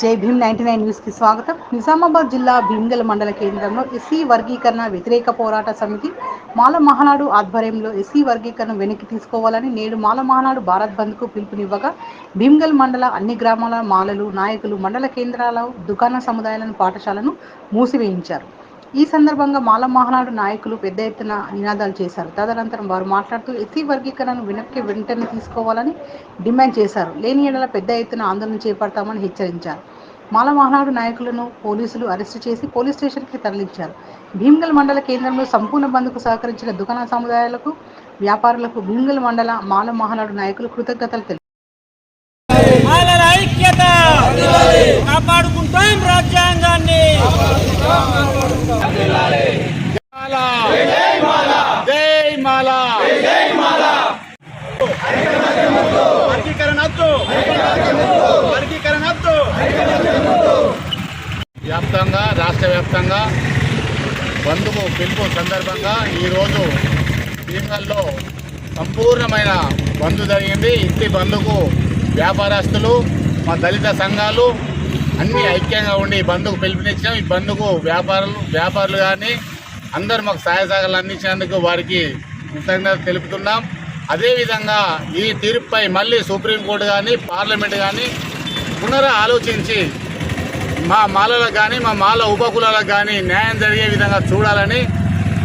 జై Bhim ninety nine న్యూస్కి స్వాగతం. నిజామాబాద్ జిల్లా భీమ్గల్ మండల కేంద్రంలో ఎస్సీ వర్గీకరణ వ్యతిరేక పోరాట సమితి మాల మహానాడు ఆధ్వర్యంలో ఎస్సీ వర్గీకరణ వెనక్కి తీసుకోవాలని నేడు మాల మహానాడు భారత్ బంద్కు పిలుపునివ్వగా భీమ్గల్ మండల అన్ని గ్రామాల మాలలు నాయకులు మండల కేంద్రాల దుకాణ సముదాయాలను పాఠశాలను మూసివేయించారు. ఈ సందర్భంగా మాల మహానాడు నాయకులు పెద్ద ఎత్తున నినాదాలు చేశారు. తదనంతరం వారు మాట్లాడుతూ ఎస్సీ వర్గీకరణను వెనక్కి వెంటనే తీసుకోవాలని డిమాండ్ చేశారు. లేని ఏడల పెద్ద ఎత్తున ఆందోళన చేపడతామని హెచ్చరించారు. మాల మహానాడు నాయకులను పోలీసులు అరెస్టు చేసి పోలీస్ స్టేషన్కి తరలించారు. భీమ్గల్ మండల కేంద్రంలో సంపూర్ణ బంద్కు సహకరించిన దుకాణ సముదాయాలకు వ్యాపారులకు భీమ్గల్ మండల మాల మహానాడు నాయకులు కృతజ్ఞతలు తెలిపారు. కాపాడుకుంటాం రాజ్యాంగాన్ని జై మాలా వర్గీకరణ వద్దు వర్గీకరణ వద్దు వ్యాప్తంగా రాష్ట్ర బంధుకు పిలుపు సందర్భంగా ఈరోజు భీమల్లో సంపూర్ణమైన బంధు జరిగింది. ఇంటి బంధుకు వ్యాపారస్తులు మా దళిత సంఘాలు అన్నీ ఐక్యంగా ఉండి ఈ బంధుకు పిలుపునిచ్చాం ఈ బంధుకు వ్యాపారులు వ్యాపారులు కానీ అందరూ మాకు సహాయ సహకారాలు అందించినందుకు వారికి కృతజ్ఞత తెలుపుతున్నాం. అదేవిధంగా ఈ తీర్పుపై మళ్ళీ సుప్రీంకోర్టు కానీ పార్లమెంట్ కానీ పునర ఆలోచించి మా మాలలకు కానీ మా మాల ఉపకులాలకు కానీ న్యాయం జరిగే విధంగా చూడాలని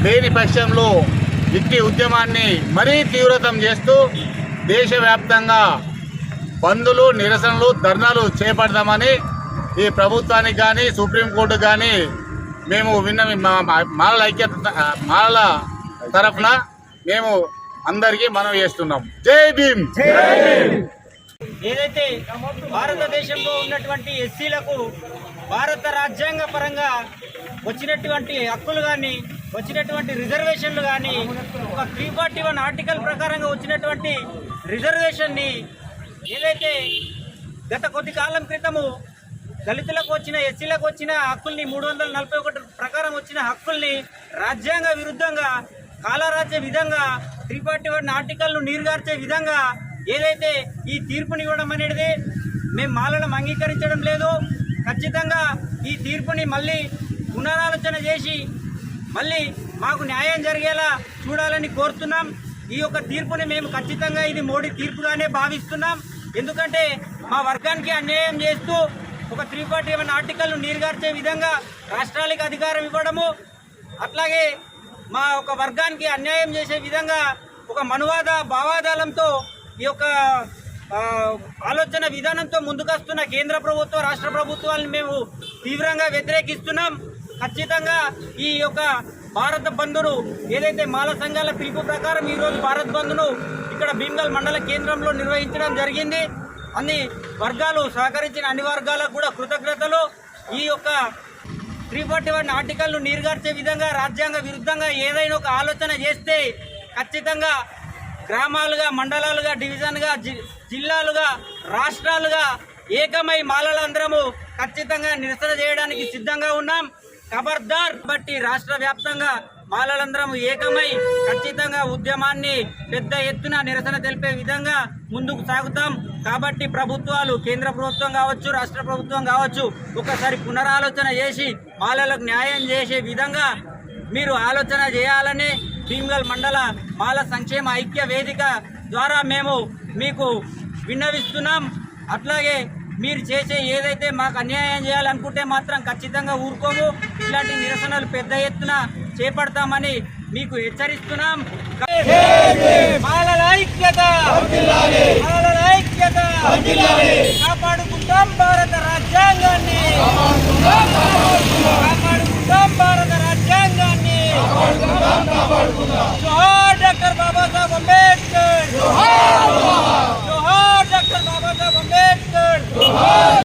లేని పక్షంలో ఇట్టి ఉద్యమాన్ని మరీ తీవ్రతం చేస్తూ దేశవ్యాప్తంగా బంధులు నిరసనలు ధర్నాలు చేపడదామని ఈ ప్రభుత్వానికి కానీ సుప్రీంకోర్టు కానీ మేము విన్న మా- మాలల ఐక్యత మాలల తరఫున మేము అందరికీ మనం చేస్తున్నాం. జై భీమ్! ఏదైతే భారతదేశంలో ఉన్నటువంటి ఎస్సీలకు భారత రాజ్యాంగ పరంగా వచ్చినటువంటి హక్కులు కానీ వచ్చినటువంటి రిజర్వేషన్లు కానీ ఒక త్రీ ఫార్టీ వన్ ఆర్టికల్ ప్రకారంగా వచ్చినటువంటి రిజర్వేషన్ని ఏదైతే గత కొద్ది కాలం క్రితము దళితులకు వచ్చిన ఎస్సీలకు వచ్చిన హక్కుల్ని మూడు వందల నలభై ఒకటి ప్రకారం వచ్చిన హక్కుల్ని రాజ్యాంగ విరుద్ధంగా కాలరాజ్య విధంగా త్రీ ఫార్టీ వన్ ఆర్టికల్ను నీరుగార్చే విధంగా ఏదైతే ఈ తీర్పునివ్వడం అనేది మేము మాలలం అంగీకరించడం లేదు. ఖచ్చితంగా ఈ తీర్పుని మళ్ళీ పునరాలోచన చేసి మళ్ళీ మాకు న్యాయం జరిగేలా చూడాలని కోరుతున్నాం. ఈ యొక్క తీర్పుని మేము ఖచ్చితంగా ఇది మోడీ తీర్పుగానే భావిస్తున్నాం. ఎందుకంటే మా వర్గానికి అన్యాయం చేస్తూ ఒక త్రీ ఫార్టీ వన్ ఆర్టికల్ను నీరుగార్చే విధంగా రాష్ట్రాలకు అధికారం ఇవ్వడము అట్లాగే మా ఒక వర్గానికి అన్యాయం చేసే విధంగా ఒక మనువాద భావాదాలంతో ఈ యొక్క ఆలోచన విధానంతో ముందుకొస్తున్న కేంద్ర ప్రభుత్వ రాష్ట్ర ప్రభుత్వాలను మేము తీవ్రంగా వ్యతిరేకిస్తున్నాం. ఖచ్చితంగా ఈ యొక్క భారత బంధును ఏదైతే మాల సంఘాల పిలుపు ప్రకారం ఈరోజు భారత్ బంధును ఇక్కడ భీమ్గల్ మండల కేంద్రంలో నిర్వహించడం జరిగింది. అన్ని వర్గాలు సహకరించిన అన్ని వర్గాలకు కూడా కృతజ్ఞతలు. ఈ యొక్క త్రీ ఫార్టీ వన్ ఆర్టికల్ను నీరుగార్చే విధంగా రాజ్యాంగ విరుద్ధంగా ఏదైనా ఒక ఆలోచన చేస్తే ఖచ్చితంగా గ్రామాలుగా మండలాలుగా డివిజన్గా జి- జిల్లాలుగా రాష్ట్రాలుగా ఏకమై మాలలందరము ఖచ్చితంగా నిరసన చేయడానికి సిద్ధంగా ఉన్నాం. ఖబర్దార్ బట్టి రాష్ట్ర వ్యాప్తంగా మాలలందరం ఏకమై ఖచ్చితంగా ఉద్యమాన్ని పెద్ద ఎత్తున నిరసన తెలిపే విధంగా ముందుకు సాగుతాం. కాబట్టి ప్రభుత్వాలు కేంద్ర ప్రభుత్వం కావచ్చు రాష్ట్ర ప్రభుత్వం కావచ్చు ఒకసారి పునరాలోచన చేసి మాలలకు న్యాయం చేసే విధంగా మీరు ఆలోచన చేయాలని భీమ్గల్ మండల బాల సంక్షేమ ఐక్య వేదిక ద్వారా మేము మీకు విన్నవిస్తున్నాం. అట్లాగే మీరు చేసే ఏదైతే మాకు అన్యాయం చేయాలనుకుంటే మాత్రం ఖచ్చితంగా ఊరుకోము. ఇలాంటి నిరసనలు పెద్ద ఎత్తున చేపడతామని మీకు హెచ్చరిస్తున్నాం. కాపాడుకుంటాం ఐక్యత రాజ్యాంగాన్ని. ఐక్యత కాపాడుకుంటాం భారత రాజ్యాంగాన్ని.